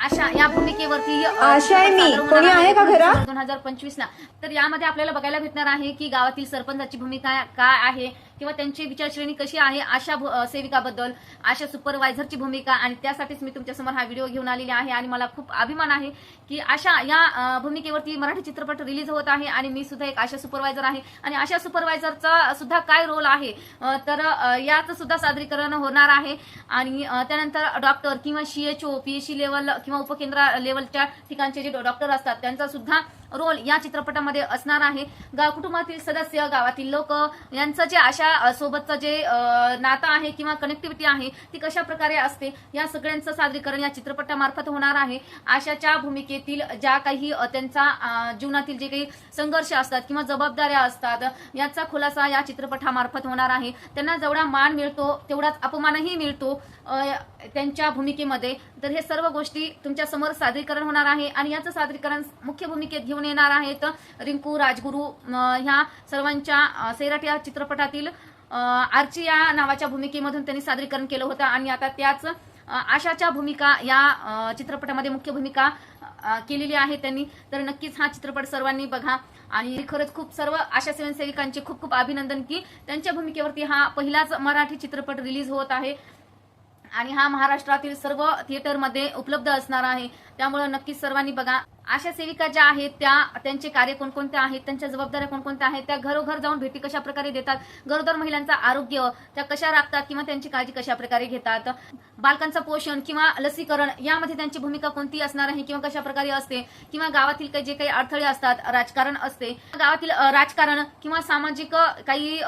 आशा या भूमिकेवरती आशा आहे मी. कोणी आहे का घरात? दोन हजार पंचवीस ला तर यामध्ये आपल्याला बघायला भेटणार आहे की गावातील सरपंचाची भूमिका काय आहे किंवा त्यांची विचारश्रेणी कशी आहे आशा सेविकाबद्दल आशा सुपरवायझरची भूमिका आणि त्यासाठीच मी तुमच्यासमोर हा व्हिडिओ घेऊन आलेली आहे आणि मला खूप अभिमान आहे की आशा या भूमिकेवरती मराठी चित्रपट रिलीज होत आहे आणि मी सुद्धा एक आशा सुपरवायझर आहे. आणि आशा सुपरवायझरचा सुद्धा काय रोल आहे? तर याचं सुद्धा सादरीकरण होणार आहे. आणि त्यानंतर डॉक्टर किंवा सीएचओ पीएचसी लेवल किंवा उपकेंद्र लेवलच्या ठिकाणचे जे डॉक्टर असतात त्यांचा सुद्धा रोल या चित्रपटामध्ये असणार आहे. गाव कुटुंबातील सदस्य गावातील लोक यांचं जे आशा सोबतचं जे नातं आहे किंवा कनेक्टिव्हिटी आहे ती कशा प्रकारे असते या सगळ्यांचं सादरीकरण या चित्रपटामार्फत होणार आहे. आशाच्या भूमिकेतील ज्या काही त्यांचा जीवनातील जे काही संघर्ष असतात किंवा जबाबदाऱ्या असतात याचा खुलासा या चित्रपटामार्फत होणार आहे. त्यांना जेवढा मान मिळतो तेवढाच अपमानही मिळतो त्यांच्या भूमिकेमध्ये. तर हे सर्व गोष्टी तुमच्यासमोर सादरीकरण होणार आहे आणि याचं सादरीकरण मुख्य भूमिकेत घेऊन येणार आहेत रिंकू राजगुरू ह्या सर्वांच्या सैराट या चित्रपटातील आर्ची या नावाच्या भूमिकेमधून त्यांनी सादरीकरण केलं होतं. आणि आता त्याच आशाच्या भूमिका या चित्रपटामध्ये मुख्य भूमिका केलेली आहे त्यांनी. तर नक्कीच हा चित्रपट सर्वांनी बघा. आणि खरंच खूप सर्व आशा स्वयंसेविकांचे खूप खूप अभिनंदन की त्यांच्या भूमिकेवरती हा पहिलाच मराठी चित्रपट रिलीज होत आहे. आणि हा महाराष्ट्रातील सर्व थिएटरमध्ये उपलब्ध असणार आहे. त्यामुळे नक्कीच सर्वांनी बघा. आशा सेविका ज्या आहेत त्या त्यांचे कार्य कोणकोणत्या आहेत त्यांच्या जबाबदाऱ्या कोणकोणत्या आहेत त्या घरोघर जाऊन भेटी कशा प्रकारे देतात गरोदर महिलांचं आरोग्य त्या कशा राखतात किंवा त्यांची काळजी कशा प्रकारे घेतात बालकांचं पोषण किंवा लसीकरण यामध्ये त्यांची भूमिका कोणती असणार आहे किंवा कशा प्रकारे असते किंवा गावातील काही जे काही अडथळे असतात राजकारण असते गावातील राजकारण किंवा सामाजिक काही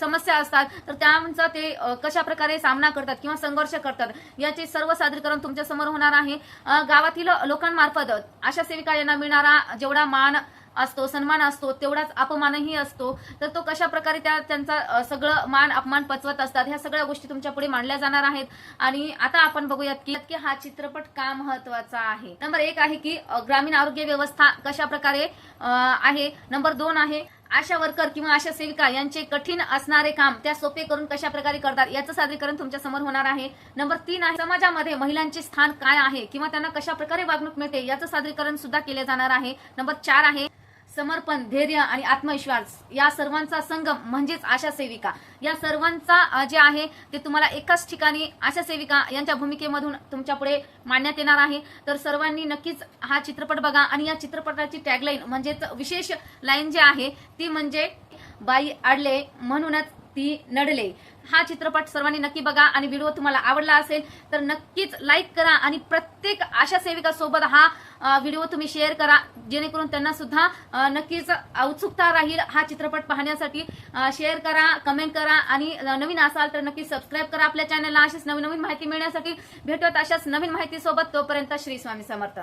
समस्या असतात तर त्यांचा ते कशा प्रकारे सामना करतात किंवा संघर्ष करतात याचे सर्व सादरीकरण तुमच्यासमोर होणार आहे. गावातील लोकांमार्फत आशा सेविका यांना मिळणारा जेवढा मान असतो सन्मान असतो तेवढाच अपमानही असतो. तर तो कशा प्रकारे त्या त्यांचा सगळं मान अपमान पचवत असतात ह्या सगळ्या गोष्टी तुमच्यापुढे मांडल्या जाणार आहेत. आणि आता आपण बघूयात की की हा चित्रपट का महत्त्वाचा आहे? नंबर एक आहे की ग्रामीण आरोग्य व्यवस्था कशा प्रकारे आहे? नंबर दोन आहे आशा वर्कर किंवा आशा सेविका यांचे कठीण असणारे काम त्या सोपे करून कशा प्रकारे करतात याचं सादरीकरण तुमच्यासमोर होणार आहे. नंबर तीन आहे समाजामध्ये महिलांचे स्थान काय आहे किंवा त्यांना कशा प्रकारे वागणूक मिळते याचं सादरीकरण सुद्धा केले जाणार आहे. नंबर चार आहे समर्पण धैर्य आणि आत्मविश्वास या सर्वांचा संगम म्हणजेच आशा सेविका. या सर्वांचा जे आहे ते तुम्हाला एकाच ठिकाणी आशा सेविका यांच्या भूमिकेमधून तुमच्यापुढे मांडण्यात येणार आहे. तर सर्वांनी नक्कीच हा चित्रपट बघा आणि या चित्रपटाची टॅगलाईन म्हणजेच विशेष लाईन जी आहे ती म्हणजे बाई अडले म्हणूनच ती नडले. हा चित्रपट सर्वांनी नक्की बघा आणि व्हिडिओ तुम्हाला आवडला असेल तर नक्कीच लाईक करा आणि प्रत्येक आशा सेविका सोबत हा व्हिडिओ तुम्ही शेअर करा. जेणेकरून त्यांना सुद्धा नक्कीच उत्सुकता राहील हा चित्रपट पाहण्यासाठी. शेअर करा कमेंट करा आणि नवीन असाल तर नक्की सबस्क्राईब करा आपल्या चॅनलला अशीच नवीन नवीन माहिती मिळण्यासाठी भेटत अशाच नवीन माहितीसोबत. तोपर्यंत श्री स्वामी समर्थ.